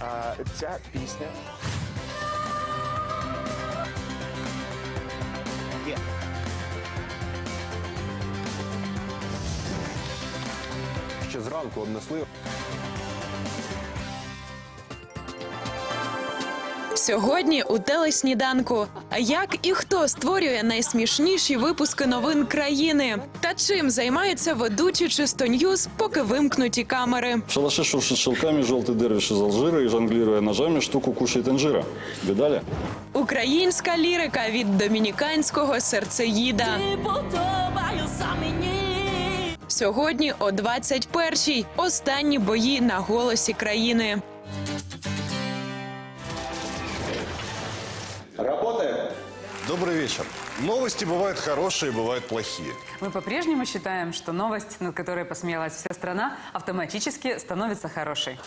А, ця пісня. Є. Ще зранку обнесли. Сьогодні у телесніданку. Як і хто створює найсмішніші випуски новин країни? Та чим займаються ведучі Чистоньюз, поки вимкнуті камери? В шалаше шуршит шелками желтый дервиш из Алжира и, жонглируя ножами, штуку кушает инжира. Видали? Українська лірика від домініканського серцеїда. Сьогодні о 21-й. Останні бої на голосі країни. Добрый вечер. Новости бывают хорошие, бывают плохие. Мы по-прежнему считаем, что новость, над которой посмеялась вся страна, автоматически становится хорошей.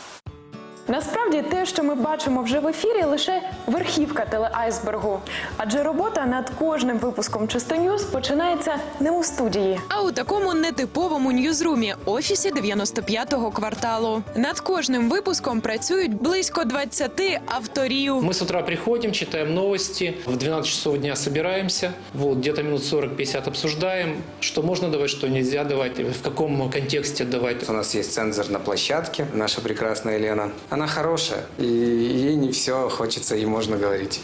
Насправді те, що ми бачимо вже в ефірі, лише верхівка телеайсбергу. Адже робота над кожним випуском Чистоньюз починається не у студії. А у такому нетиповому ньюзрумі офісі 95-го кварталу. Над кожним випуском працюють близько 20 авторів. Мы с утра приходим, читаем новости, в 12 часов дня собираемся, вот, где-то минут 40-50 обсуждаем, что можно давать, что нельзя давать, в каком контексте давать. У нас есть цензор на площадке, наша прекрасная Лена Она хорошая, и ей не все хочется, и можно говорить.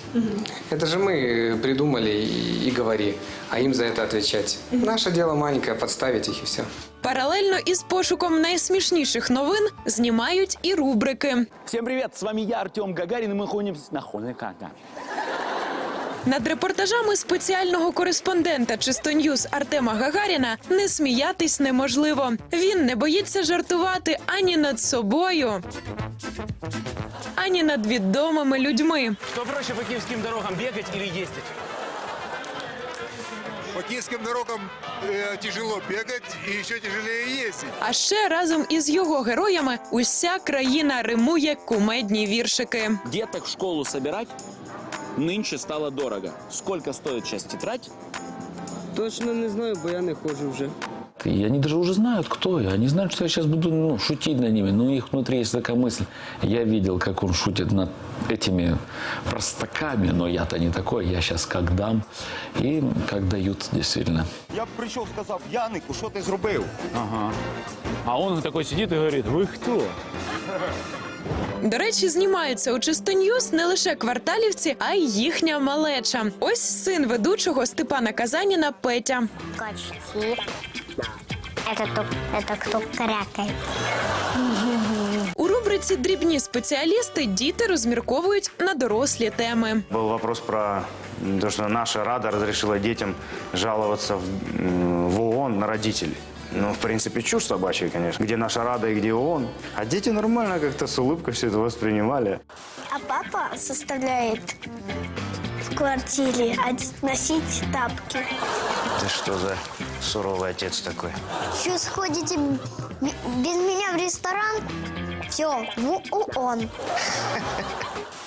Это же мы придумали и, и говори, а им за это отвечать. Наше дело маленькое, подставить их и все. Паралельно із пошуком найсмішніших новин знімають і рубрики. Всем привет, с вами я, Артем Гагарин, и мы ходим на Хонекана. над репортажами спеціального кореспондента Чистоньюз Артема Гагаріна не сміятись неможливо. Він не боїться жартувати ані над собою, ані над відомими людьми. Что проще по киевским дорогам, бегать или ездить? По киевским дорогам э, тяжело бегать и еще тяжелее ездить. А ще разом із його героями уся країна римує кумедні віршики. Деток в школу собирать нынче стало дорого. Сколько стоит сейчас тетрадь? Точно не знаю, бо я не ходжу вже. И они даже уже знают, кто я. Они знают, что я сейчас буду ну, шутить над ними. Но у них внутри есть такая мысль. Я видел, как он шутит над этими простаками, но я-то не такой. Я сейчас как дам. И как дают, действительно. Я б прийшов, сказав, Янику, що ти зробив? Ага. А он такой сидит и говорит, вы кто? До речі, знімаються у Чистоньюз не лише кварталівці, а й їхня малеча. Ось син ведучого Степана Казаніна Петя. Качки. Это, кто, это кто крякает. У рубриці Дрібні спеціалісти діти розмірковують на дорослі теми. Был вопрос про м, то, что наша Рада разрешила детям жаловаться в, м, в ООН на родителей. Ну, в принципе, чушь собачья, конечно. Где наша Рада и где ООН. А дети нормально как-то с улыбкой все это воспринимали. А папа составляет в квартире носить тапки. Ты что за суровый отец такой? Еще сходите б- без меня в ресторан, все, в ООН.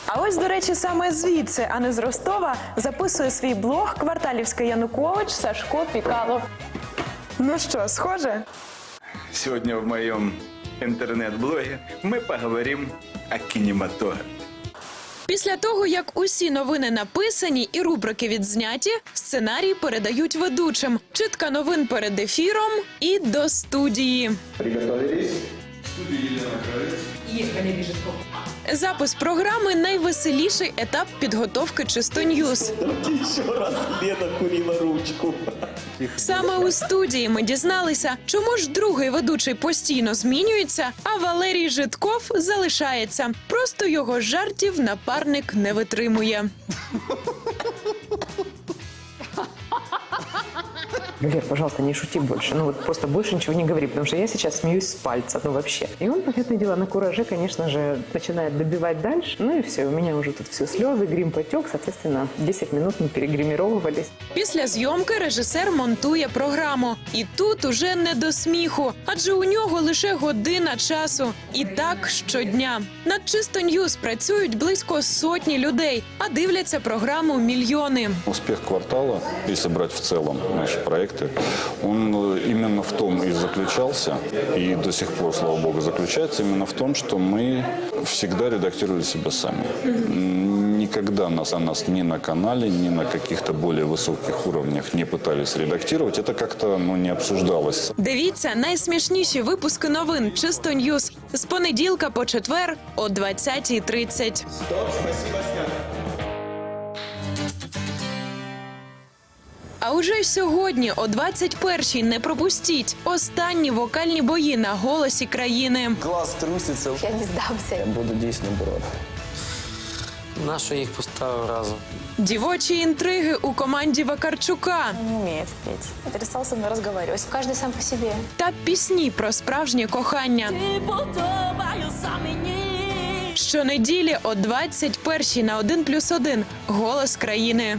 А ось, до речі, саме звідси, а не з Ростова, записує свій блог кварталівський Янукович Сашко Пікалов. Ну що, схоже? Сегодня в моем интернет-блоге мы поговорим о кинематографе. Після того, як усі новини написані і рубрики відзняті, сценарій передають ведучим. Читка новин перед ефіром і до студії. Запис програми найвеселіший етап підготовки Чистоньюз. Ручку. Саме у студії ми дізналися, чому ж другий ведучий постійно змінюється, а Валерій Житков залишається. Просто його жартів напарник не витримує. Ну, Лер, пожалуйста, не шути больше. Ну вот просто больше ничего не говори, потому что я сейчас смеюсь с пальца, ну вообще. И он, понятное дело, на кураже, конечно же, начинает добивать дальше. Ну и все, у меня уже тут все слезы, грим потек, соответственно, 10 минут мы перегримировывались. Після зйомки режисер монтує програму. І тут уже не до сміху, адже у нього лише година часу. І так щодня. Над чисто Ньюз працюють близько сотні людей, а дивляться програму мільйони. Успех квартала, если брать в целом наш проект, проекты, он э, именно в том и заключался, и до сих пор, слава богу, заключается именно в том, что мы всегда редактировали себя сами. М, Никогда нас о нас ни на канале, ни на каких-то более высоких уровнях не пытались редактировать. Это как-то ну, не обсуждалось. Дивіться найсмішніші випуски новин Чисто Ньюс з понеділка по четвер о 20.30. А уже сьогодні о 21-й не пропустіть останні вокальні бої на голосі країни. Глаз труситься. Я не здамся. Я буду дійсно боротися. Нащо їх поставив разом? Дівочі інтриги у команді Вакарчука Не умеет петь. И перестал со мной разговаривать. Каждый сам по себе. та пісні про справжнє кохання. Щонеділі о 21-й на 1+,1 голос країни.